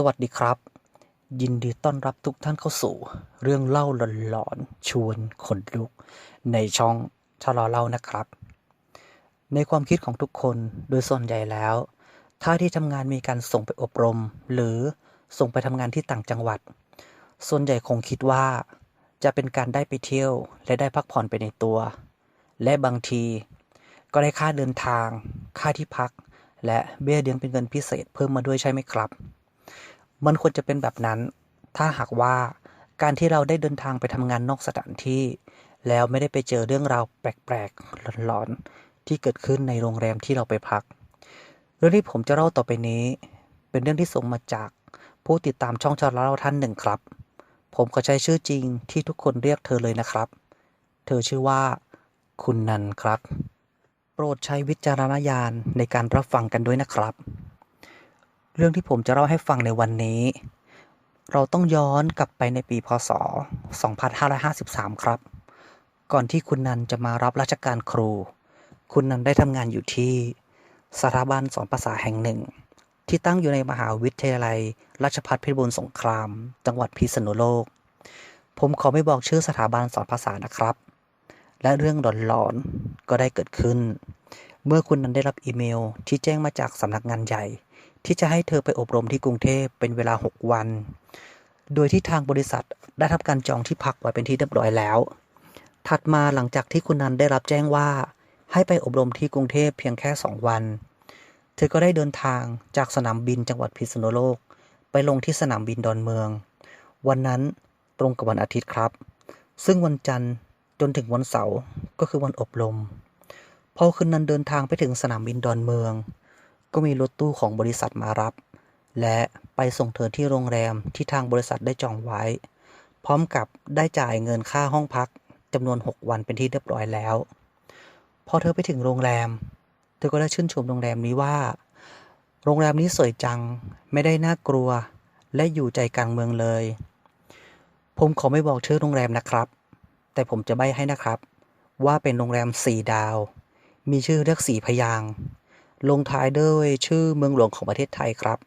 สวัสดีครับ ยินดีต้อนรับทุกท่านเข้าสู่ เรื่องเล่าหลอนๆชวนขนลุก ในช่องชะลอเล่านะครับ ในความคิดของทุกคนโดยส่วนใหญ่แล้ว ถ้าที่ทำงานมีการส่งไปอบรม หรือส่งไปทำงานที่ต่างจังหวัด ส่วนใหญ่คงคิดว่า จะเป็นการได้ไปเที่ยว และได้พักผ่อนไปในตัว และบางที ก็ได้ค่าเดินทาง ค่าที่พัก และเบี้ยเลี้ยงเป็นเงินพิเศษเพิ่มมาด้วยใช่ไหมครับ มันควรจะเป็นแบบนั้น ถ้าหากว่าการที่เราได้เดินทางไปทำงานนอกสถานที่ แล้วไม่ได้ไปเจอเรื่องราวแปลกๆหลอนๆที่เกิดขึ้นในโรงแรมที่เราไปพัก เรื่องที่ผมจะเล่าต่อไปนี้ เป็นเรื่องที่ส่งมาจากผู้ติดตามช่องชาเล่าท่านหนึ่งครับ ผมขอใช้ชื่อจริงที่ทุกคนเรียกเธอเลยนะครับ เธอชื่อว่าคุณนันครับ โปรดใช้วิจารณญาณในการรับฟังกันด้วยนะครับ เรื่องที่ผมจะเล่าให้ฟังในวันนี้ เราต้องย้อนกลับไปในปีพศ 2553 ครับ ก่อนที่คุณนันจะมารับราชการครู คุณนันได้ทำงานอยู่ที่สถาบันสอนภาษาแห่งหนึ่ง ที่ตั้งอยู่ในมหาวิทยาลัย ราชภัฏเพชรบูรสงคราม จังหวัดพิษณุโลก ผมขอไม่บอกชื่อสถาบันสอนภาษานะครับ และเรื่องหลอนๆก็ได้เกิดขึ้น เมื่อคุณนันได้รับอีเมลที่แจ้งมาจากสำนักงานใหญ่ ที่จะให้เธอไปอบรมที่กรุงเทพเป็นเวลา 6 วัน โดยที่ทางบริษัทได้ทำการจองที่พักไว้เป็นที่เรียบร้อยแล้ว ถัดมาหลังจากที่คุณนันได้รับแจ้งว่า ให้ไปอบรมที่กรุงเทพเพียงแค่ 2 วัน เธอก็ได้เดินทางจากสนามบินจังหวัดพิษณุโลก ไปลงที่สนามบินดอนเมือง วันนั้นตรงกับวันอาทิตย์ครับ ซึ่งวันจันทร์จนถึงวันเสาร์ก็คือวันอบรมพอคืนนั้นเดินทางไปถึงสนามบินดอนเมือง ก็มีรถตู้ของบริษัทมารับ และไปส่งเธอที่โรงแรมที่ทางบริษัทได้จองไว้ พร้อมกับได้จ่ายเงินค่าห้องพักจำนวน 6 วันเป็นที่เรียบร้อยแล้ว พอเธอไปถึงโรงแรม เธอก็ได้ชื่นชมโรงแรมนี้ว่า โรงแรมนี้สวยจัง ไม่ได้น่ากลัว และอยู่ใจกลางเมืองเลย ผมขอไม่บอกชื่อโรงแรมนะครับ แต่ผมจะใบให้นะครับ ว่าเป็นโรงแรมสี่ดาว มีชื่อเรียกสี่พยาง ลงท้ายด้วยชื่อเมืองหลวงของประเทศไทยครับ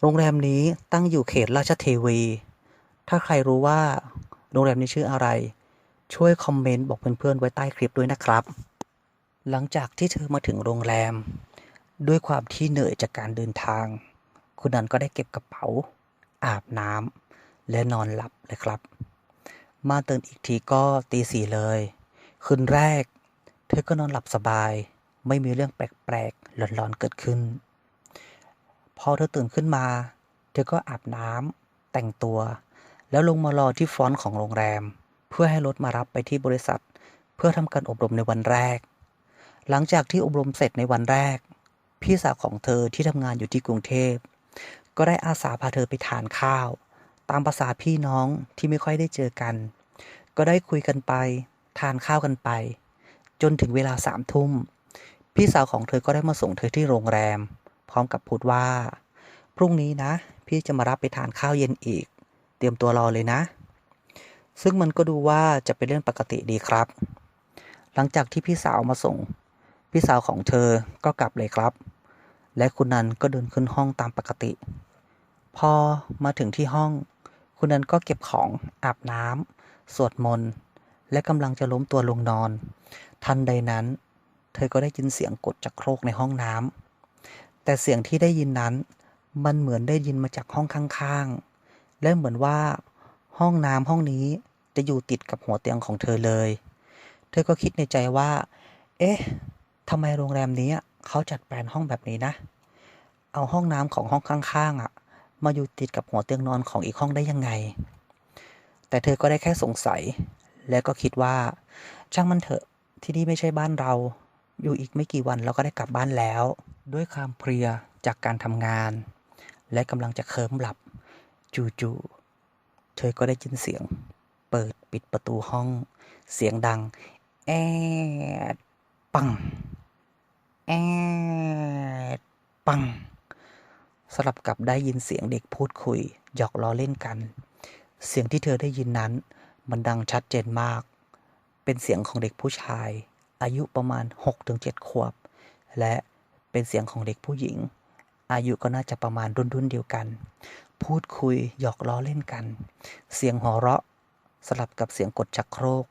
โรงแรมนี้ตั้งอยู่เขตราชเทวี ถ้าใครรู้ว่าโรงแรมนี้ชื่ออะไร ช่วยคอมเมนต์บอกเพื่อนๆไว้ใต้คลิปด้วยนะครับ หลังจากที่เธอมาถึงโรงแรม ด้วยความที่เหนื่อยจากการเดินทาง คุณนันก็ได้เก็บกระเป๋า อาบน้ำและนอนหลับเลยครับ มาตื่นอีกทีก็ตีสี่เลย คืนแรก เธอก็นอนหลับสบาย ไม่มีเรื่องแปลก ๆหลอนๆเกิดขึ้น พอเธอตื่นขึ้นมา เธอก็อาบน้ำแต่งตัว แล้วลงมารอที่ฟอนต์ของโรงแรม เพื่อให้รถมารับไปที่บริษัท เพื่อทำการอบรมในวันแรก หลังจากที่อบรมเสร็จในวันแรก พี่สาวของเธอที่ทำงานอยู่ที่กรุงเทพ ก็ได้อาสาพาเธอไปทานข้าว ตามภาษาพี่น้องที่ไม่ค่อยได้เจอกัน ก็ได้คุยกันไป ทานข้าวกันไป จนถึงเวลาสามทุ่ม พี่สาวของเธอก็ได้มาส่งเธอที่โรงแรม พร้อมกับพูดว่า พรุ่งนี้นะ พี่จะมารับไปทานข้าวเย็นอีก เตรียมตัวรอเลยนะ ซึ่งมันก็ดูว่าจะเป็นเรื่องปกติดีครับ หลังจากที่พี่สาวมาส่ง พี่สาวของเธอก็กลับเลยครับ และคุณนันก็เดินขึ้นห้องตามปกติ พอมาถึงที่ห้อง คุณนันก็เก็บของอาบน้ำสวดมนต์และกำลังจะล้มตัวลงนอน ทันใดนั้น เธอก็ได้ยินเสียงกดจากโครกในห้องน้ำ แต่เสียงที่ได้ยินนั้น มันเหมือนได้ยินมาจากห้องข้างๆ และเหมือนว่า ห้องน้ำห้องนี้จะอยู่ติดกับหัวเตียงของเธอเลย เธอก็คิดในใจว่า เอ๊ะทำไมโรงแรมนี้เขาจัดแปลนห้องแบบนี้นะ เอาห้องน้ำของห้องข้างๆอะ มาอยู่ติดกับหัวเตียงนอนของอีกห้องได้ยังไง แต่เธอก็ได้แค่สงสัย และก็คิดว่า ช่างมันเถอะที่นี่ไม่ใช่บ้านเรา อยู่อีกไม่กี่วันเราก็ได้กลับบ้านแล้ว ด้วยความเพลียจากการทำงาน และกำลังจะเคลิ้มหลับ จู่ๆเธอก็ได้ยินเสียง เปิดปิดประตูห้อง เสียงดัง แอดปัง แอดปังสลับกับได้ยินเสียงเด็กพูดคุย หยอกล้อเล่นกัน เสียงที่เธอได้ยินนั้น มันดังชัดเจนมาก เป็นเสียงของเด็กผู้ชาย อายุประมาณ 6-7 ขวบ และเป็นเสียงของเด็กผู้หญิง อายุก็น่าจะประมาณรุ่นรุ่นเดียวกัน พูดคุยหยอกล้อเล่นกัน เสียงหัวเราะ สลับกับเสียงกดชักโครก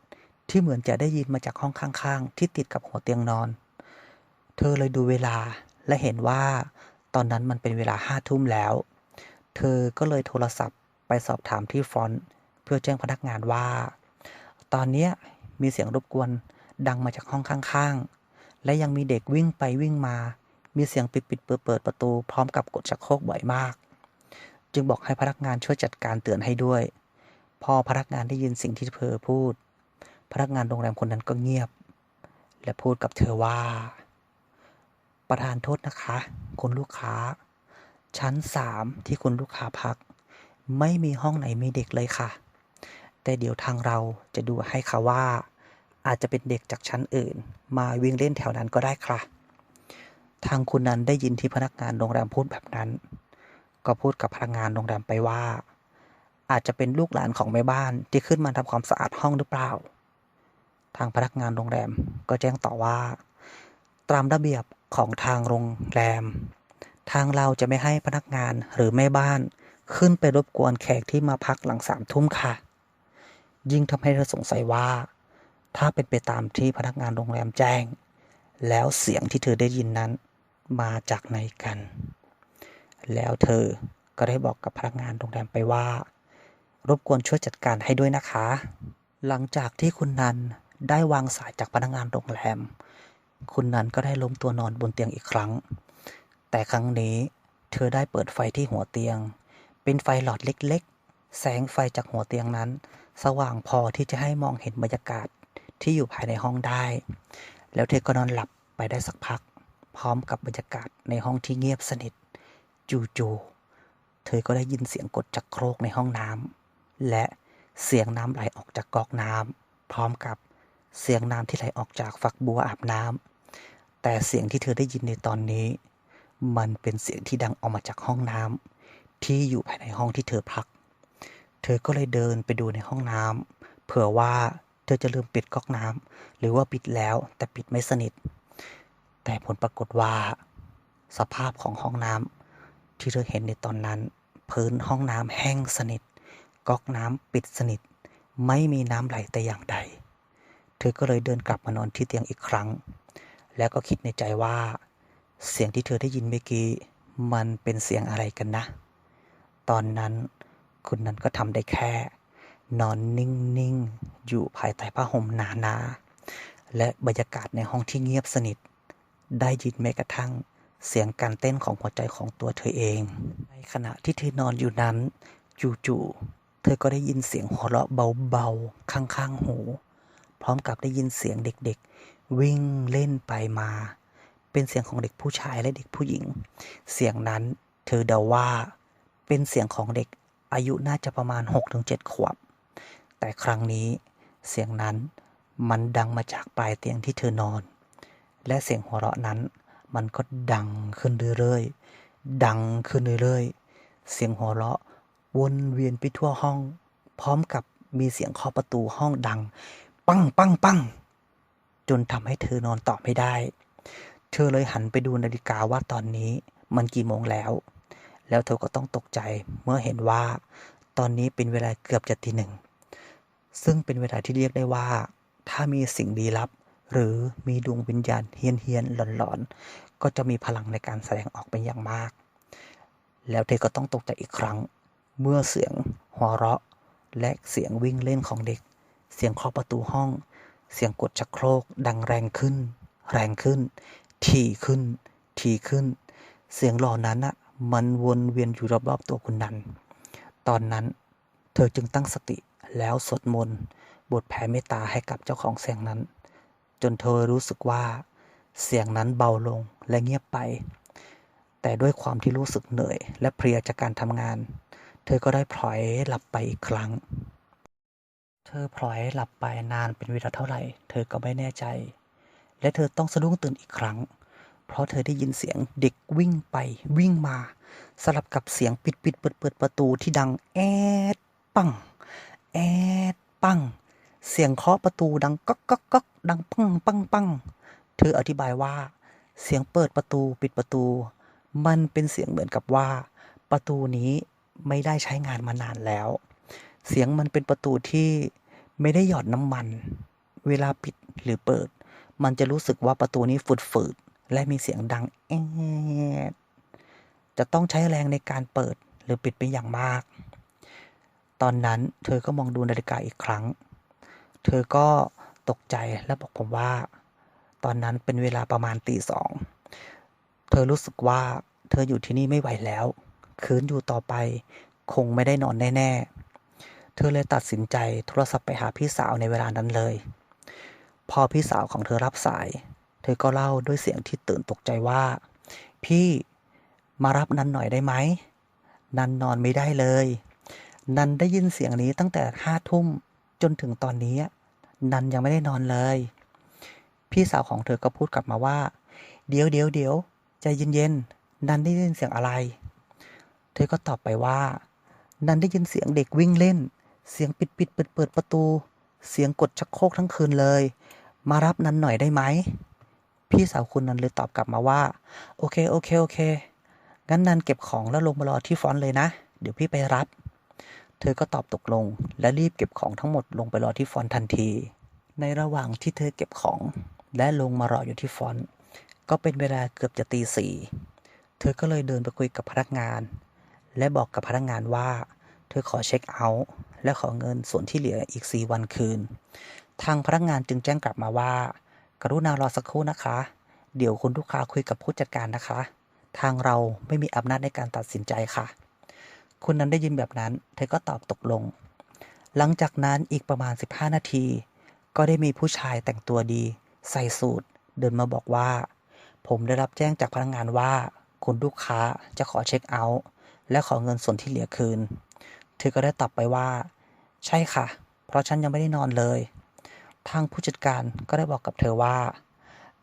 ที่เหมือนจะได้ยินมาจากห้องข้างๆ ที่ติดกับหัวเตียงนอน เธอเลยดูเวลาและเห็นว่าตอนนั้นมันเป็นเวลาห้าทุ่มแล้ว เธอก็เลยโทรศัพท์ไปสอบถามที่ฟอนต์เพื่อแจ้งพนักงานว่า ตอนนี้มีเสียงรบกวน ดังมาจากห้องข้างๆ และยังมีเด็กวิ่งไปวิ่งมา มีเสียงปิดปิดเปิดเปิดประตูพร้อมกับกดชักโครกบ่อยมาก จึงบอกให้พนักงานช่วยจัดการเตือนให้ด้วย พอพนักงานได้ยินสิ่งที่เธอพูด พนักงานโรงแรมคนนั้นก็เงียบ และพูดกับเธอว่า ประธานโทษนะคะ คุณลูกค้า ชั้นสามที่คุณลูกค้าพัก ไม่มีห้องไหนมีเด็กเลยค่ะ แต่เดี๋ยวทางเราจะดูให้ค่ะว่า อาจจะเป็นเด็กจากชั้นอื่น มาวิ่งเล่นแถวนั้นก็ได้ค่ะ ทางคุณนันได้ยินที่พนักงานโรงแรมพูดแบบนั้น ก็พูดกับพนักงานโรงแรมไปว่า อาจจะเป็นลูกหลานของแม่บ้านที่ขึ้นมาทำความสะอาดห้องหรือเปล่า ทางพนักงานโรงแรมก็แจ้งต่อว่า ตามระเบียบของทางโรงแรม ทางเราจะไม่ให้พนักงานหรือแม่บ้านขึ้นไปรบกวนแขกที่มาพักหลังสามทุ่มค่ะ ยิ่งทำให้เธอสงสัยว่า ถ้าเป็นไปตามที่พนักงานโรงแรมแจ้ง แล้วเสียงที่เธอได้ยินนั้นมาจากไหนกัน แล้วเธอก็ได้บอกกับพนักงานโรงแรมไปว่า รบกวนช่วยจัดการให้ด้วยนะคะ หลังจากที่คุณนันได้วางสายจากพนักงานโรงแรม คุณนันก็ได้ล้มตัวนอนบนเตียงอีกครั้ง แต่ครั้งนี้เธอได้เปิดไฟที่หัวเตียง เป็นไฟหลอดเล็กๆ แสงไฟจากหัวเตียงนั้น สว่างพอที่จะให้มองเห็นบรรยากาศ ที่อยู่ภายในห้องได้ แล้วเธอก็นอนหลับไปได้สักพัก พร้อมกับบรรยากาศในห้องที่เงียบสนิท จู่ๆเธอก็ได้ยินเสียงกดจักโครกในห้องน้ำและเสียงน้ำไหลออกจากก๊อกน้ำพร้อมกับเสียงน้ำที่ไหลออกจากฝักบัวอาบน้ำแต่เสียงที่เธอได้ยินในตอนนี้ มันเป็นเสียงที่ดังออกมาจากห้องน้ำที่อยู่ภายในห้องที่เธอพัก เธอก็เลยเดินไปดูในห้องน้ำเผื่อว่า เธอจะลืมปิดก๊อกน้ำหรือว่าปิดแล้วแต่ปิดไม่สนิท แต่ผลปรากฏว่า สภาพของห้องน้ำที่เธอเห็นในตอนนั้น พื้นห้องน้ำแห้งสนิท ก๊อกน้ำปิดสนิท ไม่มีน้ำไหลแต่อย่างใด เธอก็เลยเดินกลับมานอนที่เตียงอีกครั้ง แล้วก็คิดในใจว่า เสียงที่เธอได้ยินเมื่อกี้มันเป็นเสียงอะไรกันนะ ตอนนั้นคุณนั้นก็ทำได้แค่ นอนนิ่งๆ อยู่ภายใต้ผ้าห่มหนาๆ และบรรยากาศในห้องที่เงียบสนิท ได้ยินแม้กระทั่งเสียงการเต้นของหัวใจของตัวเธอเอง ในขณะที่เธอนอนอยู่นั้น จู่ๆ เธอก็ได้ยินเสียงหัวเราะเบาๆ ข้างๆ หู พร้อมกับได้ยินเสียงเด็กๆ วิ่งเล่นไปมา เป็นเสียงของเด็กผู้ชายและเด็กผู้หญิง เสียงนั้นเธอเดาว่า เป็นเสียงของเด็กอายุน่าจะประมาณ 6-7 ขวบ แต่ครั้งนี้เสียงนั้นมันดังมาจากปลายเตียงที่เธอนอน และเสียงหัวเราะนั้น มันก็ดังขึ้นเรื่อยๆ ดังขึ้นเรื่อยๆ เสียงหัวเราะวนเวียนไปทั่วห้อง พร้อมกับมีเสียงเคาะประตูห้องดัง ปังปังปังจนทำให้เธอนอนต่อไม่ได้ เธอเลยหันไปดูนาฬิกาว่าตอนนี้มันกี่โมงแล้ว แล้วเธอก็ต้องตกใจเมื่อเห็นว่า ตอนนี้เป็นเวลาเกือบจะตีหนึ่ง ซึ่งเป็นเวลาที่เรียกได้ว่า ถ้ามีสิ่งลี้ลับ หรือมีดวงวิญญาณเฮี้ยนเฮียนหลอนๆ ก็จะมีพลังในการแสดงออกเป็นอย่างมาก แล้วเธอก็ต้องตกใจอีกครั้ง เมื่อเสียงหัวเราะ และเสียงวิ่งเล่นของเด็ก เสียงเคาะประตูห้อง เสียงกดชักโครก ดังแรงขึ้น แรงขึ้น ถี่ขึ้น ถี่ขึ้น เสียงหล่านั้นอะมันวนเวียนอยู่รอบๆตัวคุณนัน ตอนนั้น เธอจึงตั้งสติ แล้วสวดมนต์บทแผ่เมตตาให้กับเจ้าของเสียงนั้น จนเธอรู้สึกว่าเสียงนั้นเบาลงและเงียบไป แต่ด้วยความที่รู้สึกเหนื่อย และเพลียจากการทำงาน เธอก็ได้พลอยหลับไปอีกครั้ง เธอพลอยหลับไปนานเป็นเวลาเท่าไหร่ เธอก็ไม่แน่ใจ และเธอต้องสะดุ้งตื่นอีกครั้ง เพราะเธอได้ยินเสียงเด็กวิ่งไปวิ่งมา สลับกับเสียงปิดปิดเปิดเปิดประตูที่ดังแอดปัง แอดปัง เสียงเคาะประตูดังก๊อกก๊อกก๊อกดังปังปังปังเธออธิบายว่า เสียงเปิดประตูปิดประตู มันเป็นเสียงเหมือนกับว่า ประตูนี้ไม่ได้ใช้งานมานานแล้ว เสียงมันเป็นประตูที่ไม่ได้หยอดน้ำมัน เวลาปิดหรือเปิด มันจะรู้สึกว่าประตูนี้ฝืดๆและมีเสียงดังแอดจะต้องใช้แรงในการเปิดหรือปิดเป็นอย่างมาก ตอนนั้นเธอก็มองดูนาฬิกาอีกครั้ง เธอก็ตกใจและบอกผมว่า ตอนนั้นเป็นเวลาประมาณตีสอง เธอรู้สึกว่าเธออยู่ที่นี่ไม่ไหวแล้ว คืนอยู่ต่อไปคงไม่ได้นอนแน่ๆ เธอเลยตัดสินใจโทรศัพท์ไปหาพี่สาวในเวลานั้นเลย พอพี่สาวของเธอรับสาย เธอก็เล่าด้วยเสียงที่ตื่นตกใจว่า พี่มารับนันหน่อยได้ไหม นันนอนไม่ได้เลย นันได้ยินเสียงนี้ตั้งแต่ห้าทุ่มจนถึงตอนนี้ นันยังไม่ได้นอนเลย พี่สาวของเธอก็พูดกลับมาว่า เดี๋ยวเดี๋ยวเดี๋ยวใจเย็นๆนันได้ยินเสียงอะไร เธอก็ตอบไปว่า นันได้ยินเสียงเด็กวิ่งเล่น เสียงปิดปิดเปิดเปิดประตู เสียงกดชักโครกทั้งคืนเลย มารับนันหน่อยได้ไหมพี่สาวคุณนันเลยตอบกลับมาว่า โอเคโอเคโอเคงั้นนันเก็บของแล้วลงมารอที่ฟอนต์เลยนะ เดี๋ยวพี่ไปรับ เธอก็ตอบตกลง และรีบเก็บของทั้งหมดลงไปรอที่ฟอนทันที ในระหว่างที่เธอเก็บของ และลงมารออยู่ที่ฟอนก็เป็นเวลาเกือบจะตีสี่เธอก็เลยเดินไปคุยกับพนักงาน และบอกกับพนักงานว่า เธอขอเช็คเอาท์และขอเงินส่วนที่เหลืออีก4วันคืน ทางพนักงานจึงแจ้งกลับมาว่า กรุณารอสักครู่นะคะ เดี๋ยวคุณลูกค้าคุยกับผู้จัดการนะคะ ทางเราไม่มีอำนาจในการตัดสินใจค่ะ คุณนั้นได้ยินแบบนั้น เธอก็ตอบตกลง หลังจากนั้นอีกประมาณ 15 นาที ก็ได้มีผู้ชายแต่งตัวดี ใส่สูทเดินมาบอกว่า ผมได้รับแจ้งจากพนักงานว่า คุณลูกค้าจะขอเช็คเอาท์และขอเงินส่วนที่เหลือคืน เธอก็ได้ตอบไปว่า ใช่ค่ะ เพราะฉันยังไม่ได้นอนเลย ทางผู้จัดการก็ได้บอกกับเธอว่า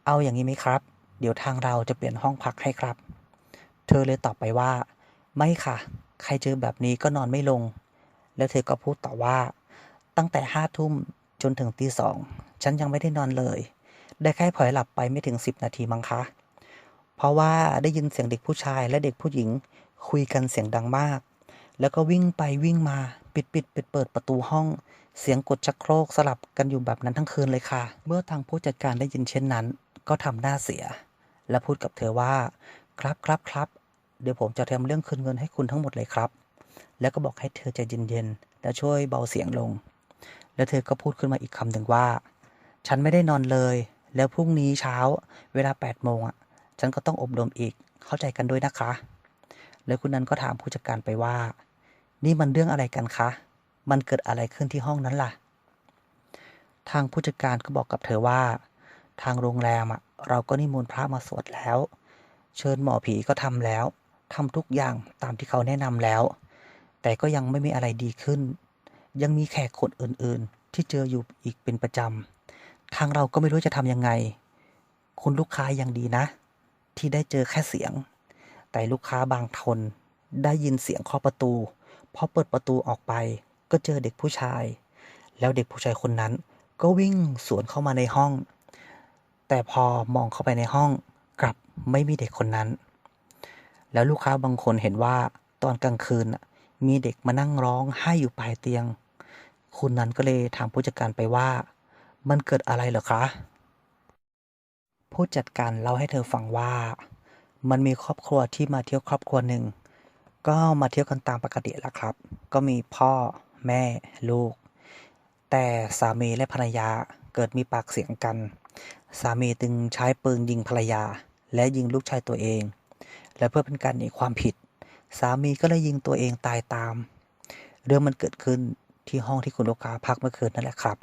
เอาอย่างนี้ไหมครับ เดี๋ยวทางเราจะเปลี่ยนห้องพักให้ครับ เธอเลยตอบไปว่า ไม่ค่ะ ใครเจอแบบนี้ก็นอนไม่ลง แล้วเธอก็พูดต่อว่า ตั้งแต่ห้าทุ่มจนถึงตีสองฉันยังไม่ได้นอนเลย ได้แค่ผลอยหลับไปไม่ถึงสิบนาทีมั้งคะ เพราะว่าได้ยินเสียงเด็กผู้ชายและเด็กผู้หญิง คุยกันเสียงดังมาก แล้วก็วิ่งไปวิ่งมาปิดปิดปิดเปิดประตูห้อง เสียงกดชักโครกสลับกันอยู่แบบนั้นทั้งคืนเลยค่ะ เมื่อทางผู้จัดการได้ยินเช่นนั้น ก็ทำหน้าเสีย และพูดกับเธอว่า ครับครับครับ เดี๋ยวผมจะทำเรื่องคืนเงินให้คุณทั้งหมดเลยครับ แล้วก็บอกให้เธอใจเย็นๆ และช่วยเบาเสียงลง แล้วเธอก็พูดขึ้นมาอีกคำหนึ่งว่า ฉันไม่ได้นอนเลย แล้วพรุ่งนี้เช้า เวลา8โมงอะ ฉันก็ต้องอบรมอีก เข้าใจกันด้วยนะคะ แล้วคุณนันก็ถามผู้จัดการไปว่า นี่มันเรื่องอะไรกันคะ มันเกิดอะไรขึ้นที่ห้องนั้นล่ะ ทางผู้จัดการก็บอกกับเธอว่า ทางโรงแรมอะ เราก็นิมนต์พระมาสวดแล้ว เชิญหมอผีก็ทำแล้ว ทำทุกอย่างตามที่เขาแนะนำแล้ว แต่ก็ยังไม่มีอะไรดีขึ้น ยังมีแขกคนอื่นๆ ที่เจออยู่อีกเป็นประจำ ทางเราก็ไม่รู้จะทำยังไง คุณลูกค้ายังดีนะ ที่ได้เจอแค่เสียง แต่ลูกค้าบางทนได้ยินเสียงเคาะประตู พอเปิดประตูออกไป ก็เจอเด็กผู้ชาย แล้วเด็กผู้ชายคนนั้น ก็วิ่งสวนเข้ามาในห้อง แต่พอมองเข้าไปในห้องกลับไม่มีเด็กคนนั้น แล้วลูกค้าบางคนเห็นว่าตอนกลางคืนมีเด็กมานั่งร้องไห้อยู่ปลายเตียง คุณนันก็เลยถามผู้จัดการไปว่า มันเกิดอะไรเหรอคะ ผู้จัดการเล่าให้เธอฟังว่า มันมีครอบครัวที่มาเที่ยวครอบครัวหนึ่ง ก็มาเที่ยวกันตามปกติแหละครับ ก็มีพ่อ แม่ ลูก แต่สามีและภรรยาเกิดมีปากเสียงกัน สามีจึงใช้ปืนยิงภรรยา และยิงลูกชายตัวเอง และเพื่อเป็นการหนีความผิด สามีก็เลยยิงตัวเองตายตาม เรื่องมันเกิดขึ้นที่ห้องที่คุณลูกค้าพักเมื่อคืนนั่นแหละครับ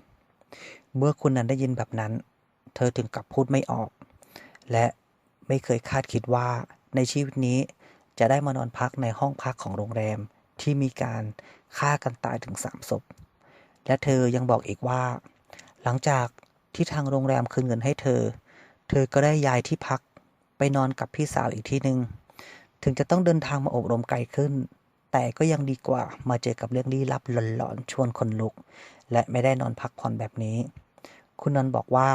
เมื่อคุณนันได้ยินแบบนั้น เธอถึงกับพูดไม่ออก และไม่เคยคาดคิดว่าในชีวิตนี้จะได้มานอนพักในห้องพักของโรงแรมที่มีการฆ่ากันตายถึงสามศพ และเธอยังบอกอีกว่า หลังจากที่ทางโรงแรมคืนเงินให้เธอ เธอก็ได้ย้ายที่พักไปนอนกับพี่สาวอีกที่หนึ่ง ถึงจะต้องเดินทางมาอบรมไกลขึ้น แต่ก็ยังดีกว่ามาเจอกับเรื่องลี้ลับหลอนๆชวนคนลุก และไม่ได้นอนพักผ่อนแบบนี้ คุณนันบอกว่า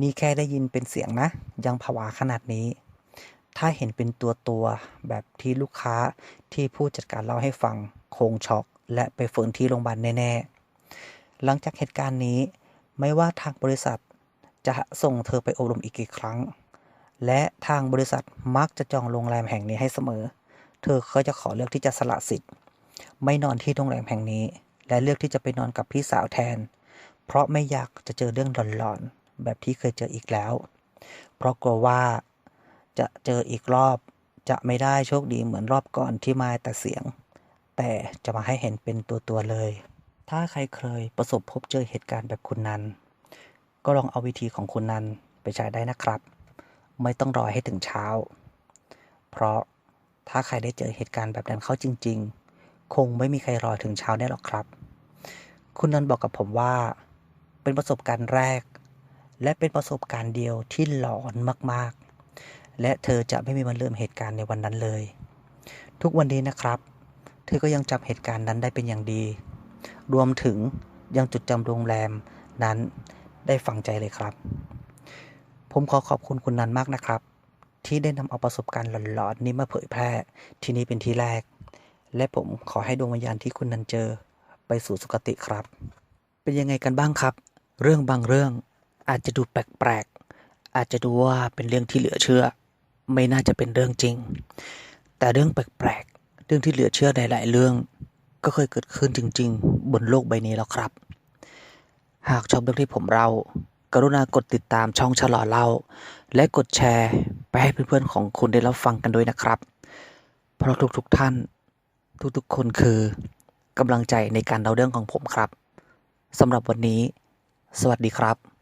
นี่แค่ได้ยินเป็นเสียงนะ ยังผวาขนาดนี้ ถ้าเห็นเป็นตัวตัวๆแบบที่ลูกค้าที่ผู้จัดการเล่าให้ฟังคงช็อก และไปฟื้นที่โรงพยาบาลแน่ๆ หลังจากเหตุการณ์นี้ ไม่ว่าทางบริษัทจะส่งเธอไปอบรมอีกกี่ครั้ง และทางบริษัทมักจะจองโรงแรมแห่งนี้ให้เสมอ เธอก็จะขอเลือกที่จะสละสิทธิ์ ไม่นอนที่โรงแรมแห่งนี้ และเลือกที่จะไปนอนกับพี่สาวแทน เพราะไม่อยากจะเจอเรื่องหลอนๆแบบที่เคยเจออีกแล้ว เพราะกลัวว่าจะเจออีกรอบจะไม่ได้โชคดีเหมือนรอบก่อนที่มาแต่เสียง แต่จะมาให้เห็นเป็นตัวตัวเลย ถ้าใครเคยประสบพบเจอเหตุการณ์แบบคุณนันก็ลองเอาวิธีของคุณนันไปใช้ได้นะครับ ไม่ต้องรอให้ถึงเช้า เพราะถ้าใครได้เจอเหตุการณ์แบบนั้นเข้าจริง ๆ คงไม่มีใครรอถึงเช้าแน่หรอกครับ คุณนันบอกกับผมว่า เป็นประสบการณ์แรก และเป็นประสบการณ์เดียวที่หลอนมากๆ และเธอจะไม่มีวันลืมเหตุการณ์ในวันนั้นเลย ทุกวันนี้นะครับ เธอก็ยังจำเหตุการณ์นั้นได้เป็นอย่างดี รวมถึงยังจุดจำโรงแรมนั้นได้ฝังใจเลยครับ ผมขอขอบคุณคุณนันมากนะครับ ที่ได้นำเอาประสบการณ์หลอนๆนี้มาเผยแพร่ ที่นี่เป็นที่แรก และผมขอให้ดวงวิญญาณที่คุณนันเจอ ไปสู่สุคติครับ เป็นยังไงกันบ้างครับ เรื่องบางเรื่องอาจจะดูแปลกๆ อาจจะดูว่าเป็นเรื่องที่เหลือเชื่อ ไม่น่าจะเป็นเรื่องจริง แต่เรื่องแปลกๆ เรื่องที่เหลือเชื่อหลาย ๆ เรื่อง ก็เคยเกิดขึ้นจริง ๆ บนโลกใบนี้แล้วครับ หากชอบเรื่องที่ผมเล่า กรุณากดติดตามช่องฉลอเล่า และกดแชร์ไปให้เพื่อนๆของคุณได้รับฟังกันด้วยนะครับ เพราะทุกๆท่าน ทุกๆ คนคือกำลังใจในการเล่าเรื่องของผมครับสำหรับวันนี้ สวัสดีครับ